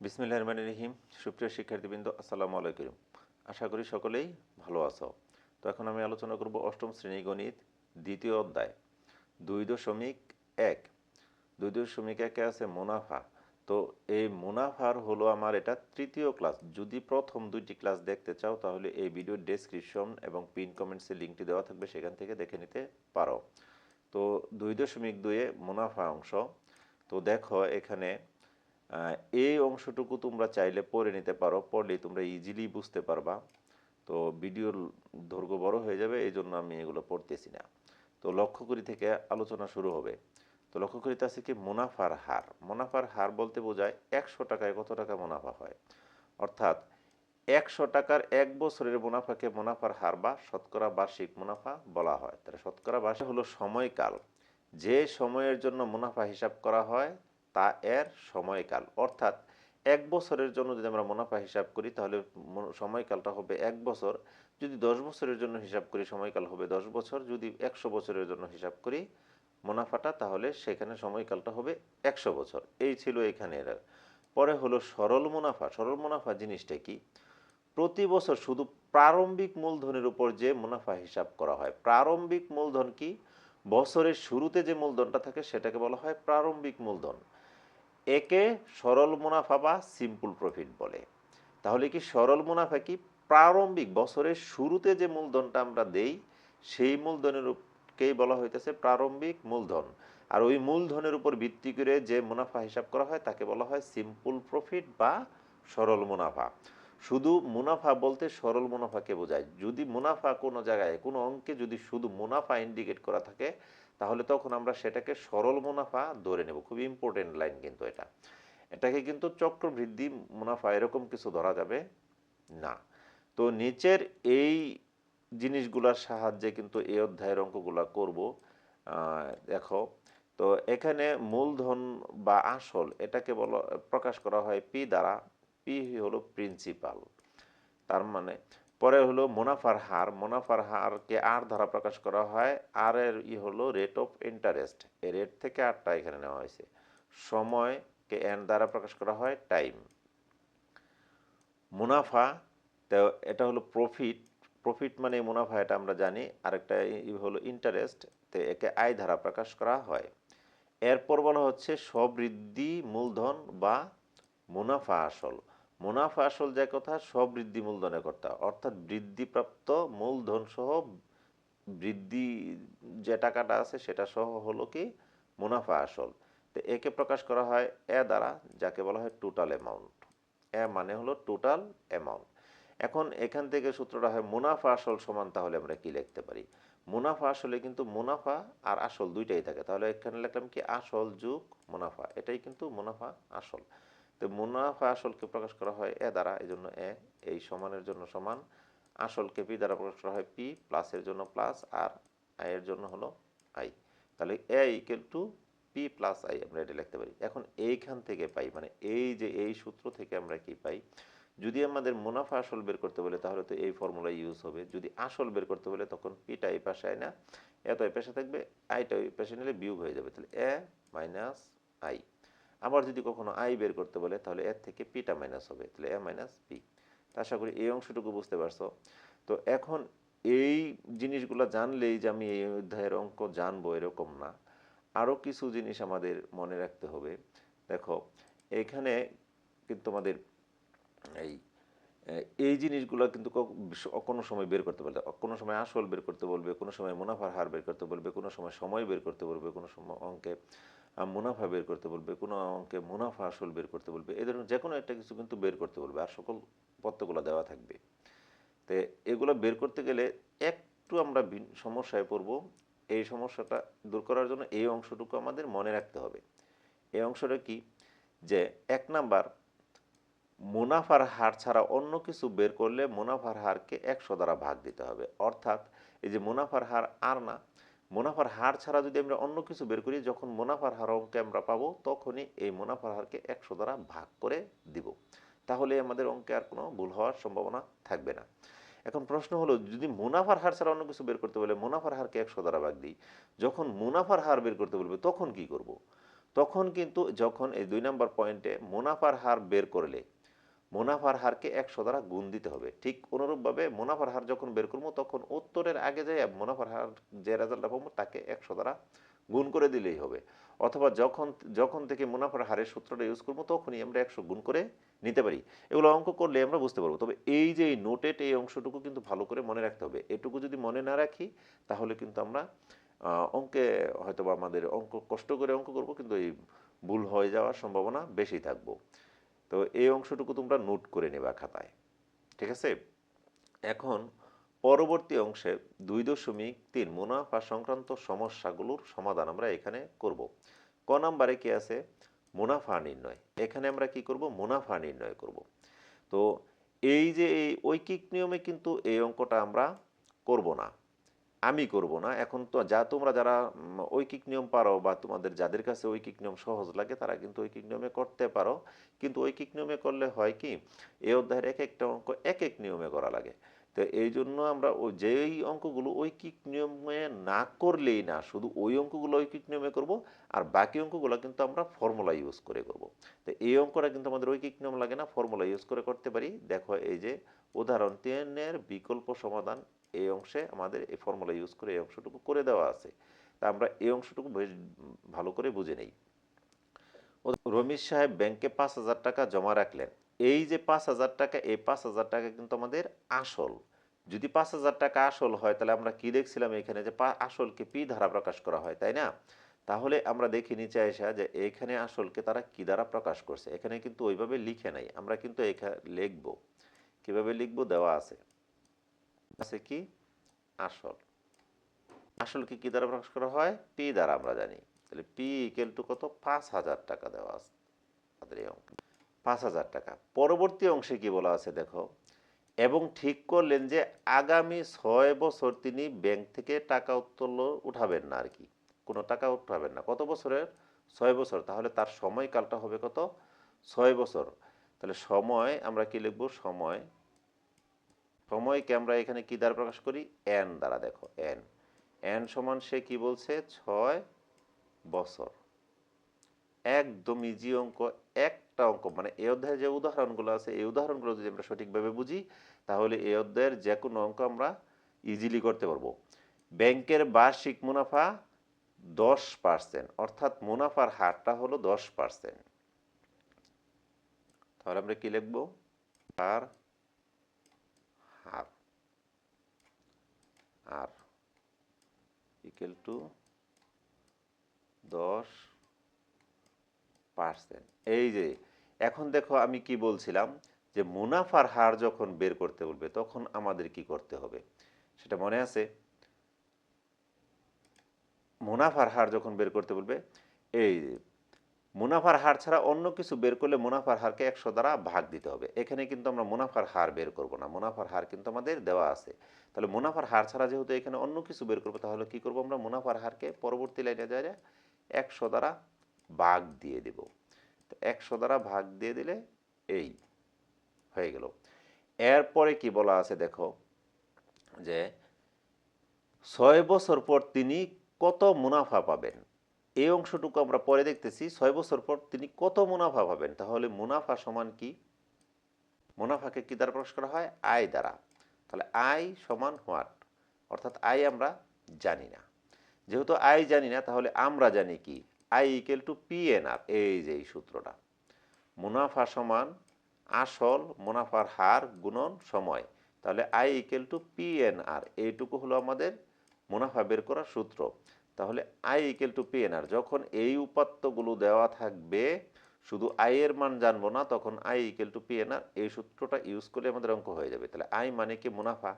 বিসমিল্লাহ রহমান রহিম। সুপ্রিয় শিক্ষার্থীবৃন্দ, আসসালামু আলাইকুম। আশা করি সকলেই ভালো আছো। তো এখন আমি আলোচনা করব অষ্টম শ্রেণি গণিত দ্বিতীয় অধ্যায়, দুই দশমিক এক। দুই দশমিক একে আছে মুনাফা। তো এই মুনাফার হলো আমার এটা তৃতীয় ক্লাস। যদি প্রথম দুইটি ক্লাস দেখতে চাও, তাহলে এই ভিডিওর ডেসক্রিপশন এবং পিন কমেন্টসে লিঙ্কটি দেওয়া থাকবে, সেখান থেকে দেখে নিতে পারো। তো দুই দশমিক দুয়ে মুনাফা অংশ। তো দেখো এখানে এই অংশটুকু তোমরা চাইলে পড়ে নিতে পারো পড়লে তোমরা ইজিলি বুঝতে পারবা। তো ভিডিওর দৈর্ঘ্য বড় হয়ে যাবে, এই জন্য আমি এগুলো পড়তেছি না। তো লক্ষ্য করি থেকে আলোচনা শুরু হবে। তো লক্ষ্য করিতে আছে কি, মুনাফার হার। মুনাফার হার বলতে বোঝায় একশো টাকায় কত টাকা মুনাফা হয়? অর্থাৎ একশো টাকার এক বছরের মুনাফাকে মুনাফার হার বা শতকরা বার্ষিক মুনাফা বলা হয়। তাহলে শতকরা বার্ষিক হলো সময়কাল। যে সময়ের জন্য মুনাফা হিসাব করা হয় তা এর সময়কাল। অর্থাৎ এক বছরের জন্য যদি আমরা মুনাফা হিসাব করি, তাহলে সময়কালটা হবে এক বছর। যদি দশ বছরের জন্য হিসাব করি, সময়কাল হবে দশ বছর। যদি একশো বছরের জন্য হিসাব করি মুনাফাটা, তাহলে সেখানে সময়কালটা হবে একশো বছর। এই ছিল এখানে এর পরে হলো সরল মুনাফা। সরল মুনাফা জিনিসটা কি? প্রতি বছর শুধু প্রারম্ভিক মূলধনের উপর যে মুনাফা হিসাব করা হয়। প্রারম্ভিক মূলধন কি? বছরের শুরুতে যে মূলধনটা থাকে, সেটাকে বলা হয় প্রারম্ভিক মূলধন। একে সরল মুনাফা বা সিম্পল প্রফিট বলে। তাহলে কি সরল মুনাফা কি? প্রারম্ভিক বছরের শুরুতে যে মূলধনটা আমরা দেই, সেই মূলধনের কেই বলা হইতেছে প্রারম্ভিক মূলধন। আর ওই মূলধনের উপর ভিত্তি করে যে মুনাফা হিসাব করা হয়, তাকে বলা হয় সিম্পল প্রফিট বা সরল মুনাফা। শুধু মুনাফা বলতে সরল মুনাফাকে বোঝায়। যদি মুনাফা কোনো জায়গায়, কোনো অঙ্কে যদি শুধু মুনাফা ইন্ডিকেট করা থাকে, তাহলে তখন আমরা সেটাকে সরল মুনাফা ধরে নেব। খুব ইম্পর্টেন্ট লাইন কিন্তু এটা। এটাকে কিন্তু চক্রবৃদ্ধি মুনাফা এরকম কিছু ধরা যাবে না। তো নিচের এই জিনিসগুলোর সাহায্যে কিন্তু এই অধ্যায়ের অঙ্কগুলা করব। দেখো, তো এখানে মূলধন বা আসল এটাকে বলা, প্রকাশ করা হয় পি দ্বারা। পি হলো প্রিন্সিপাল তার মানে পরে হলো মুনাফার হার, মুনাফার হারকে আর ধারা প্রকাশ করা হয় আর এর ই হলো রেট অফ ইন্টারেস্ট এই রেট থেকে আরটা এখানে নেওয়া হয়েছে। সময়কে এন দ্বারা প্রকাশ করা হয় টাইম মুনাফা, তো এটা হলো প্রফিট প্রফিট মানে মুনাফা, এটা আমরা জানি। আরেকটা ই হলো ইন্টারেস্ট তো একে আয় ধারা প্রকাশ করা হয়। এরপর বলা হচ্ছে সবৃদ্ধি মূলধন বা মুনাফা আসল। মুনাফা আসল যে কথা সবৃদ্ধি মূলধনের কথা অর্থাৎ বৃদ্ধিপ্রাপ্ত মূলধন সহ বৃদ্ধি যে টাকাটা আছে, সেটা সহ হলো কি? মুনাফা আসল। তো একে প্রকাশ করা হয় এ দ্বারা, যাকে বলা হয় টোটাল অ্যামাউন্ট এ মানে হলো টোটাল অ্যামাউন্ট এখন এখান থেকে সূত্রটা হয় মুনাফা আসল সমান, তাহলে আমরা কি লিখতে পারি? মুনাফা আসলে কিন্তু মুনাফা আর আসল দুইটাই থাকে। তাহলে এখানে লিখলাম কি? আসল যুগ মুনাফা। এটাই কিন্তু মুনাফা আসল। তো মুনাফা আসলকে প্রকাশ করা হয় এ দ্বারা এই জন্য এ, এই সমানের জন্য সমান। আসলকে পি দ্বারা প্রকাশ করা হয় পি প্লাসের জন্য প্লাস আর আয়ের জন্য হলো আই। তাহলে A equal to P plus I আমরা এটা লিখতে পারি। এখন এইখান থেকে পাই মানে এই যে এই সূত্র থেকে আমরা কি পাই, যদি আমাদের মুনাফা আসল বের করতে বলে, তাহলে তো এই ফর্মুলা ইউজ হবে। যদি আসল বের করতে বলে, তখন পিটা এই পাশে আয় না এত এই পাশে থাকবে আইটা ওই পাশে নিলে বিয়োগ হয়ে যাবে। তাহলে এ মাইনাস আই। আবার যদি কখনো আই বের করতে বলে, তাহলে এর থেকে পিটা মাইনাস হবে। তাহলে এ মাইনাস পি আশা করি এই অংশটুকু বুঝতে পারছ। তো এখন এই জিনিসগুলো জানলেই যে আমি এই অধ্যায়ের অঙ্ক জানব এরকম না। আরও কিছু জিনিস আমাদের মনে রাখতে হবে। দেখো, এখানে কিন্তু আমাদের এই এই জিনিসগুলো কিন্তু কোনো সময় বের করতে বলবে কোনো সময় আসল বের করতে বলবে, কোনো সময় মুনাফার হার বের করতে বলবে, কোনো সময় সময় বের করতে বলবে, কোনো সময় অঙ্কে মুনাফা বের করতে বলবে, কোনো অঙ্কে মুনাফা আসল বের করতে বলবে, এই ধরনের যে কোনো একটা কিছু কিন্তু বের করতে বলবে আর সকল পত্রগুলো দেওয়া থাকবে। তো এগুলো বের করতে গেলে একটু আমরা সমস্যায় পড়ব, এই সমস্যাটা দূর করার জন্য এই অংশটুকু আমাদের মনে রাখতে হবে। এই অংশটা কি? যে এক নাম্বার, মুনাফার হার ছাড়া অন্য কিছু বের করলে মুনাফার হারকে একশো দ্বারা ভাগ দিতে হবে। অর্থাৎ এই যে মুনাফার হার আর না মুনাফার হার ছাড়া যদি আমরা অন্য কিছু বের করি, যখন মুনাফার হার অঙ্কে আমরা পাবো, তখনই এই মুনাফার হারকে একশো দ্বারা ভাগ করে দিব তাহলে আমাদের অঙ্কে আর কোনো ভুল হওয়ার সম্ভাবনা থাকবে না এখন প্রশ্ন হলো, যদি মুনাফার হার ছাড়া অন্য কিছু বের করতে বলে মুনাফার হারকে একশো দ্বারা ভাগ দিই, যখন মুনাফার হার বের করতে বলবে, তখন কি করব। তখন কিন্তু যখন এই দুই নম্বর পয়েন্টে মুনাফার হার বের করলে মুনাফার হারকে একশো দ্বারা গুণ দিতে হবে। ঠিক অনুরূপভাবে মুনাফার হার যখন বের করব, তখন উত্তরের আগে যে মুনাফার হার, যে রেজাল্টটা পাবো, তাকে একশো দ্বারা গুণ করে দিলেই হবে। অথবা যখন যখন থেকে মুনাফার হারের সূত্রটা ইউজ করব, তখনই আমরা একশো গুণ করে নিতে পারি। এগুলো অঙ্ক করলে আমরা বুঝতে পারব। তবে এই যে এই নোটেড এই অংশটুকু কিন্তু ভালো করে মনে রাখতে হবে। এটুকু যদি মনে না রাখি, তাহলে কিন্তু আমরা অঙ্কে হয়তো আমাদের অঙ্ক, কষ্ট করে অঙ্ক করব, কিন্তু এই ভুল হয়ে যাওয়ার সম্ভাবনা বেশি থাকব। তো এই অংশটুকু তোমরা নোট করে নেবা খাতায়, ঠিক আছে? এখন পরবর্তী অংশে দুই দশমিক তিন মুনাফা সংক্রান্ত সমস্যাগুলোর সমাধান আমরা এখানে করব। ক নাম্বারে কি আছে? মুনাফা নির্ণয়। এখানে আমরা কি করব? মুনাফা নির্ণয় করব। তো এই যে এই ঐকিক নিয়মে কিন্তু এই অঙ্কটা আমরা করব না। আমি করব না। এখন তো যা তোমরা যারা ঐকিক নিয়ম পারো বা তোমাদের যাদের কাছে ঐকিক নিয়ম সহজ লাগে, তারা কিন্তু ঐকিক নিয়মে করতে পারো। কিন্তু ঐকিক নিয়মে করলে হয় কি এই অধ্যায়ের এক একটা অঙ্ক এক এক নিয়মে করা লাগে। তো এই জন্য আমরা ওই যেই অঙ্কগুলো ঐকিক নিয়মে না করলেই না, শুধু ওই অঙ্কগুলো ঐকিক নিয়মে করব আর বাকি অঙ্কগুলো কিন্তু আমরা ফর্মুলা ইউজ করে করব। তো এই অঙ্কটা কিন্তু আমাদের ঐকিক নিয়ম লাগে না, ফর্মুলা ইউজ করে করতে পারি। দেখো এই যে, উদাহরণ তিনের বিকল্প সমাধান এই অংশে আমাদের এই ফর্মুলা ইউজ করে এই অংশটুকু করে দেওয়া আছে। তা আমরা এই অংশটুকু বেশ ভালো করে বুঝে নেই। রমিজ সাহেব ব্যাংকে পাঁচ হাজার টাকা জমা রাখলেন। এই যে পাঁচ হাজার টাকা, এই পাঁচ হাজার টাকা কিন্তু আমাদের আসল। যদি পাঁচ হাজার টাকা আসল হয়, তাহলে আমরা কি দেখছিলাম এখানে যে আসলকে পি ধারা প্রকাশ করা হয়, তাই না? তাহলে আমরা দেখি নিচে আসা যে এখানে আসলকে তারা কি দ্বারা প্রকাশ করছে? এখানে কিন্তু ওইভাবে লিখে নাই। আমরা কিন্তু এখানে লিখব। কীভাবে লিখব? দেওয়া আছে। আছে কি? আসল। আসলকে কি দ্বারা প্রকাশ করা হয়? পি দ্বারা আমরা জানি। তাহলে পি ইকুয়াল টু কত? পাঁচ হাজার টাকা দেওয়া আছে এই পাঁচ হাজার টাকা। পরবর্তী অংশে কি বলা আছে দেখো? এবং ঠিক করলেন যে আগামী ছয় বছর তিনি ব্যাংক থেকে টাকা উত্তোলন উঠাবেন না আর কি। কোনো টাকা উঠাবেন না। কত বছরের? ছয় বছর। তাহলে তার সময়কালটা হবে কত? ছয় বছর। তাহলে সময় আমরা কি লিখব? সময় সময়কে আমরা এখানে কি দ্বারা প্রকাশ করি? এন দ্বারা, দেখো, এন। এন সমান সে কি বলছে? ছয় বছর। একদম ইজি অঙ্ক, একটা অঙ্ক মানে এই অধ্যায়ে যে উদাহরণগুলো আছে, এই উদাহরণগুলো যদি আমরা সঠিকভাবে বুঝি, তাহলে এই অধ্যায়ের যে কোনো অঙ্ক আমরা ইজিলি করতে পারব। ব্যাংকের বার্ষিক মুনাফা দশ পার্সেন্ট অর্থাৎ মুনাফার হারটা হলো দশ পার্সেন্ট তাহলে আমরা কি লিখব? আর হার আর ইকুয়াল টু দশ পার্সেন্ট এই যে, এখন দেখো আমি কি বলছিলাম যে মুনাফার হার যখন বের করতে বলবে, তখন আমাদের কি করতে হবে? সেটা মনে আছে? মুনাফার হার যখন বের করতে বলবে, এই মুনাফার হার ছাড়া অন্য কিছু বের করলে মুনাফার হারকে একশো দ্বারা ভাগ দিতে হবে। এখানে কিন্তু আমরা মুনাফার হার বের করব না। মুনাফার হার কিন্তু আমাদের দেওয়া আছে। তাহলে মুনাফার হার ছাড়া যেহেতু এখানে অন্য কিছু বের করব, তাহলে কি করব আমরা? মুনাফার হারকে পরবর্তী লাইনে যায় একশো দ্বারা ভাগ দিয়ে দেব। তো একশো দ্বারা ভাগ দিয়ে দিলে এই হয়ে গেল। এরপরে কি বলা আছে দেখো, যে ছয় বছর পর তিনি কত মুনাফা পাবেন? এই অংশটুকু আমরা পরে দেখতেছি, ছয় বছর পর তিনি কত মুনাফা পাবেন? তাহলে মুনাফা সমান কি? মুনাফাকে কি দ্বারা প্রকাশ করা হয়? আয় দ্বারা। তাহলে আয় সমান হোয়াট? অর্থাৎ আয় আমরা জানি না। যেহেতু আয় জানি না, তাহলে আমরা জানি কি? I equal to P N R এই যে এই সূত্রটা। মুনাফা সমান আসল, মুনাফার হার গুণন সময়। তাহলে I equal to P N R এইটুকু হলো আমাদের মুনাফা বের করার সূত্র। তাহলে I equal to P N R যখন এই উপাত্তগুলো দেওয়া থাকবে, শুধু আই এর মান জানব না, তখন I equal to P N R এই সূত্রটা ইউজ করলে আমাদের অঙ্ক হয়ে যাবে। তাহলে আই মানে কি মুনাফা?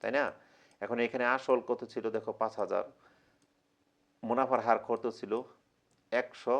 তাই না? এখন এখানে আসল কত ছিল? দেখো পাঁচ হাজার। মুনাফার হার কত ছিল? একশো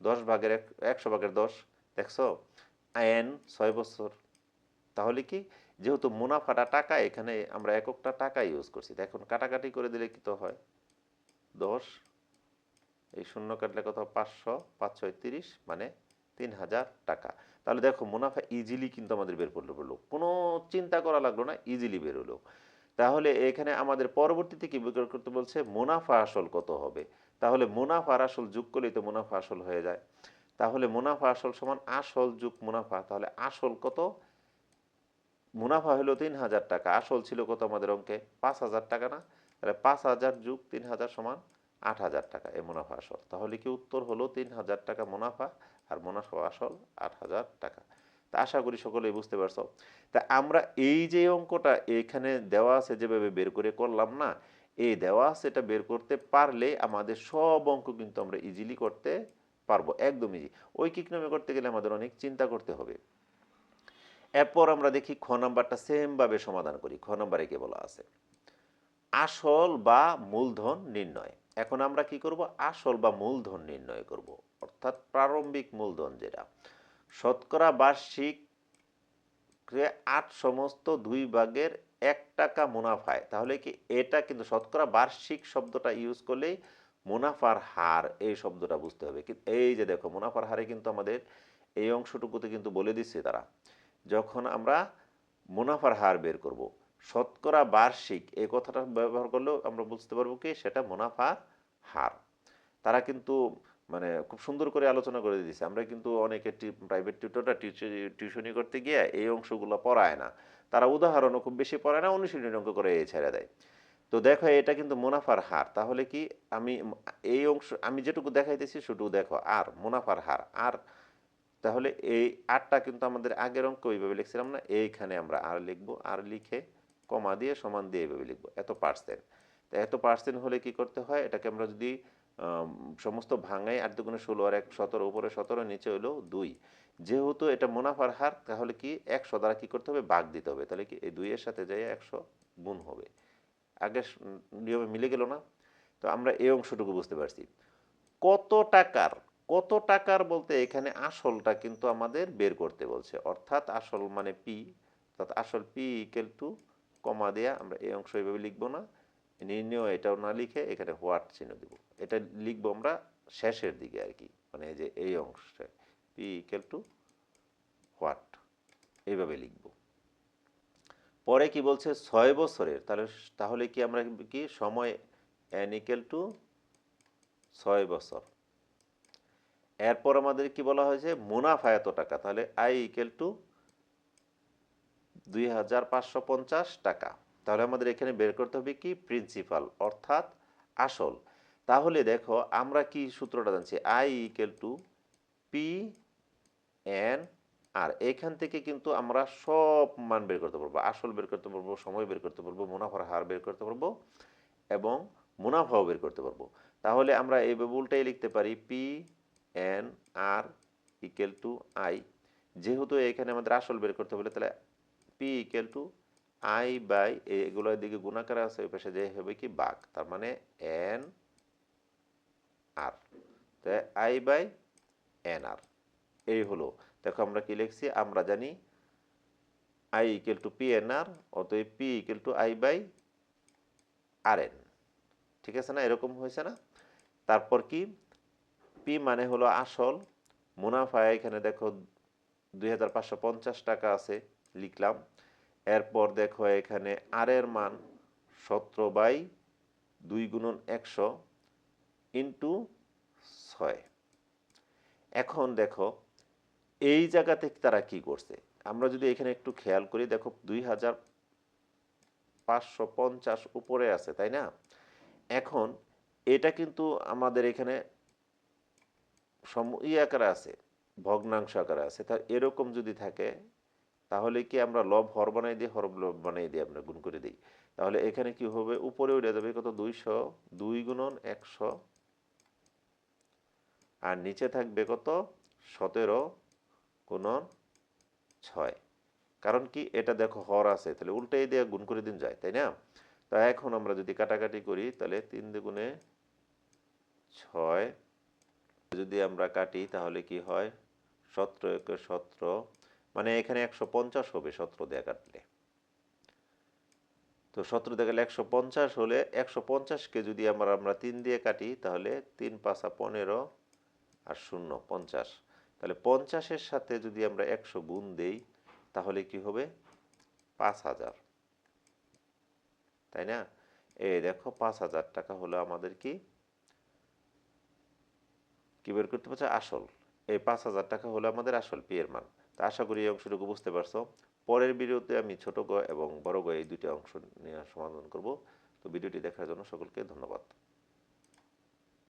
দশ ভাগের এক, একশো ভাগের দশ, দেখছ? আইন ছয় বছর। তাহলে কি? যেহেতু মুনাফাটা টাকা, এখানে আমরা এককটা টাকা ইউজ করছি। এখন কাটাকাটি করে দিলে কি তো হয়? দশ, এই শূন্য কাটলে কত? পাঁচশো পাঁচ ছয় তিরিশ মানে তিন হাজার টাকা। তাহলে দেখো, মুনাফা ইজিলি কিন্তু আমাদের বের করল বলল কোনো চিন্তা করা লাগল না ইজিলি বের হলো। তাহলে এখানে আমাদের পরবর্তীতে কি বের করতে বলছে? মুনাফা আসল কত হবে? তাহলে মুনাফা আসল যোগ করলেই তো মুনাফা আসল হয়ে যায়। তাহলে মুনাফা আসল সমান আসল যুগ মুনাফা। তাহলে আসল কত? মুনাফা হলো তিন হাজার টাকা। আসল ছিল কত আমাদের অঙ্কে? পাঁচ হাজার টাকা না? তাহলে পাঁচ হাজার যুগ তিন হাজার সমান আট হাজার টাকা এই মুনাফা আসল। তাহলে কি উত্তর হলো তিন হাজার টাকা মুনাফা আর মুনাফা আসল আট হাজার টাকা। তা আশা করি সকলেই বুঝতে পারছ। তা আমরা এই যে অঙ্কটা এখানে দেওয়া আছে যেভাবে বের করে করলাম না, এই দেওয়া আছে এটা বের করতে পারলে আমাদের সব অঙ্ক কিন্তু আমরা ইজিলি করতে পারব। একদম ইজি ঐকিক নামে করতে গেলে আমাদের অনেক চিন্তা করতে হবে। এরপর আমরা দেখি খ নাম্বারটা সেমভাবে সমাধান করি। খ নাম্বারে কে বলা আছে? আসল বা মূলধন নির্ণয়। এখন আমরা কি করব? আসল বা মূলধন নির্ণয় করব। অর্থাৎ প্রারম্ভিক মূলধন যেটা। শতকরা বার্ষিক আট সমস্ত দুই ভাগের এক টাকা মুনাফায়। তাহলে কি এটা কিন্তু শতকরা বার্ষিক শব্দটা ইউজ করলেই মুনাফার হার এই শব্দটা বুঝতে হবে। কিন্তু এই যে দেখো, মুনাফার হারে কিন্তু আমাদের এই অংশটুকুতে কিন্তু বলে দিচ্ছে তারা। যখন আমরা মুনাফার হার বের করব শতকরা বার্ষিক এই কথাটা ব্যবহার করলেও আমরা বুঝতে পারব কি সেটা মুনাফার হার। তারা কিন্তু মানে খুব সুন্দর করে আলোচনা করে দিয়েছে। আমরা কিন্তু অনেকে প্রাইভেট টিউটররা টিউশনি করতে গিয়ে এই অংশগুলো পড়ায় না। তারা উদাহরণও খুব বেশি পড়ায় না, অনুশীলনী অঙ্ক করে এই ছেড়ে দেয়। তো দেখো, এটা কিন্তু মুনাফার হার। তাহলে কি আমি এই অংশ, আমি যেটুকু দেখাইতেছি সেটুকু দেখো। আর, মুনাফার হার। আর, তাহলে এই আরটা কিন্তু আমাদের আগের অঙ্ক ওইভাবে লিখছিলাম না। এইখানে আমরা আর লিখব। আর লিখে কমা দিয়ে সমান দিয়ে এভাবে লিখব, এত পার্সেন্ট তা এত পার্সেন্ট হলে কি করতে হয়? এটাকে আমরা যদি সমস্ত ভাঙাই আট দুগুণে ষোলো আর এক সতেরো, উপরে সতেরো, নিচে হলো দুই। যেহেতু এটা মুনাফার হার, তাহলে কি একশো দ্বারা কি করতে হবে? বাঘ দিতে হবে। তাহলে কি এই দুইয়ের সাথে যাই একশো গুণ হবে। আগে নিয়মে মিলে গেল না? তো আমরা এই অংশটুকু বুঝতে পারছি। কত টাকার কত টাকার বলতে এখানে আসলটা কিন্তু আমাদের বের করতে বলছে। অর্থাৎ আসল মানে পি অর্থাৎ আসল পি ইকেল টু কমা দেয়া, আমরা এই অংশ এইভাবে লিখব না। নির্ণয় এটাও না লিখে এখানে হোয়াট চিহ্ন দিব। এটা লিখব আমরা শেষের দিকে আর কি মানে যে এই অংশে পি ইকেল টু হোয়াট, এইভাবে লিখব। পরে কি বলছে? ছয় বছরের। তাহলে তাহলে কি আমরা কি সময় এন ইকেল টু ছয় বছর? এরপর আমাদের কি বলা হয়েছে? মুনাফা এত টাকা। তাহলে আই ইকেল টু দুই হাজার পাঁচশো পঞ্চাশ টাকা। তাহলে আমাদের এখানে বের করতে হবে কি? প্রিন্সিপাল অর্থাৎ আসল। তাহলে দেখো, আমরা কি সূত্রটা জানছি? I equal to P N R এখান থেকে কিন্তু আমরা সব মান বের করতে পারব। আসল বের করতে পারব, সময় বের করতে পারব, মুনাফার হার বের করতে পারব এবং মুনাফাও বের করতে পারব। তাহলে আমরা এই উল্টাই লিখতে পারি P N R equal to I যেহেতু এখানে আমাদের আসল বের করতে বলে তাহলে P equal to I by এগুলোর দিকে গুণাকার আছে, ওই পাশে যে হবে কি বাঘ তার মানে N R I by N R এই হলো। দেখো আমরা কি লিখছি? আমরা জানি I equal to P N R অতএব P equal to I by R N ঠিক আছে না? এরকম হয়েছে না? তারপর কি? পি মানে হলো আসল। মুনাফা এখানে দেখো দুই হাজার পাঁচশো পঞ্চাশ টাকা আছে, লিখলাম। এরপর দেখো এখানে আর এর মান সতেরো বাই দুই গুণন একশো ইন্টু ছয়। এখন দেখো, এই জায়গাতে তারা কি করছে? আমরা যদি এখানে একটু খেয়াল করি, দেখো দুই হাজার পাঁচশো পঞ্চাশ উপরে আছে, তাই না? এখন এটা কিন্তু আমাদের এখানে সম ই আকারে আছে, ভগ্নাংশ আকারে আছে। তা এরকম যদি থাকে তাহলে কি আমরা লব হর বানাই দিই হর লব বানাই দিই আমরা, গুণ করে দিই? তাহলে এখানে কি হবে? উপরে উঠে যাবে কত? দুইশো, দুই গুণন একশো। আর নিচে থাকবে কত? সতেরো গুণন ছয়। কারণ কি? এটা দেখো হর আছে, তাহলে উল্টাই দিয়ে গুণ করে দিন যায়, তাই না? তা এখন আমরা যদি কাটাকাটি করি, তাহলে তিন দুগুণে ছয়। যদি আমরা কাটি, তাহলে কি হয়? সতেরো একে সতেরো মানে এখানে একশো পঞ্চাশ হবে সতেরো দিয়ে কাটলে। তো সতেরো দিয়ে গেলে একশো পঞ্চাশ হলে একশো পঞ্চাশকে যদি আমরা আমরা তিন দিয়ে কাটি, তাহলে তিন পাঁচা পনেরো আর শূন্য পঞ্চাশ। তাহলে পঞ্চাশের সাথে যদি আমরা একশো গুণ দেই, তাহলে কি হবে? পাঁচ হাজার। তাই না? এই দেখো, পাঁচ হাজার টাকা হলো আমাদের কি? কি বের করতে পারছে? আসল। এই পাঁচ হাজার টাকা হলো আমাদের আসল পি এর মান। তা আশা করি এই অংশটুকু বুঝতে পারছ। পরের ভিডিওতে আমি ছোট গ এবং বড় গ এই দুটি অংশ নিয়ে সমাধান করব। তো ভিডিওটি দেখার জন্য সকলকে ধন্যবাদ।